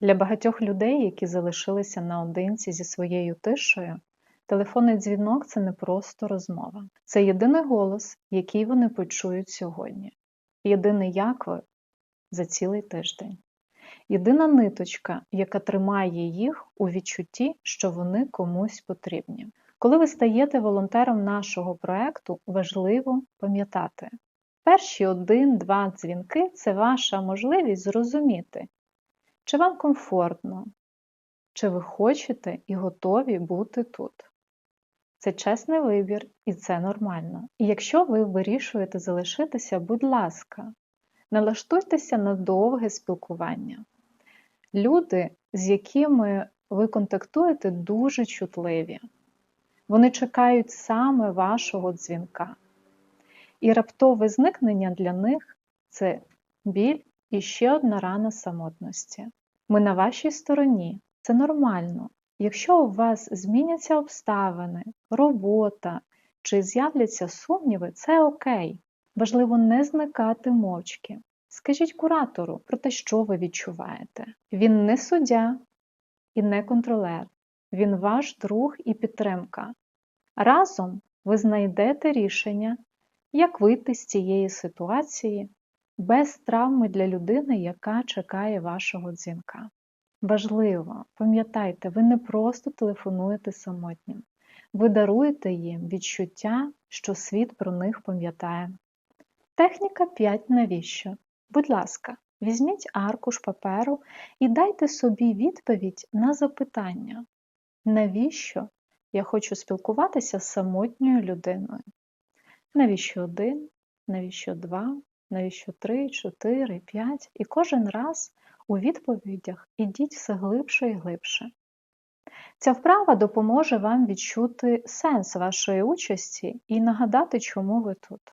Для багатьох людей, які залишилися наодинці зі своєю тишею, телефонний дзвінок це не просто розмова. Це єдиний голос, який вони почують сьогодні. Єдиний яклик за цілий тиждень. Єдина ниточка, яка тримає їх у відчутті, що вони комусь потрібні. Коли ви стаєте волонтером нашого проекту, важливо пам'ятати, перші один-два дзвінки це ваша можливість зрозуміти, чи вам комфортно, чи ви хочете і готові бути тут. Це чесний вибір і це нормально. І якщо ви вирішуєте залишитися, будь ласка, налаштуйтеся на довге спілкування. Люди, з якими ви контактуєте, дуже чутливі. Вони чекають саме вашого дзвінка. І раптове зникнення для них це біль і ще одна рана самотності. Ми на вашій стороні, це нормально. Якщо у вас зміняться обставини, робота чи з'являться сумніви, це окей. Важливо не зникати мовчки. Скажіть куратору про те, що ви відчуваєте. Він не суддя і не контролер, він ваш друг і підтримка. Разом ви знайдете рішення, як вийти з цієї ситуації без травми для людини, яка чекає вашого дзвінка. Важливо, пам'ятайте, ви не просто телефонуєте самотнім, ви даруєте їм відчуття, що світ про них пам'ятає. Техніка 5 навіщо? Будь ласка, візьміть аркуш паперу і дайте собі відповідь на запитання, навіщо я хочу спілкуватися з самотньою людиною? Навіщо один, навіщо два, навіщо три, чотири, п'ять? І кожен раз у відповідях ідіть все глибше і глибше. Ця вправа допоможе вам відчути сенс вашої участі і нагадати, чому ви тут.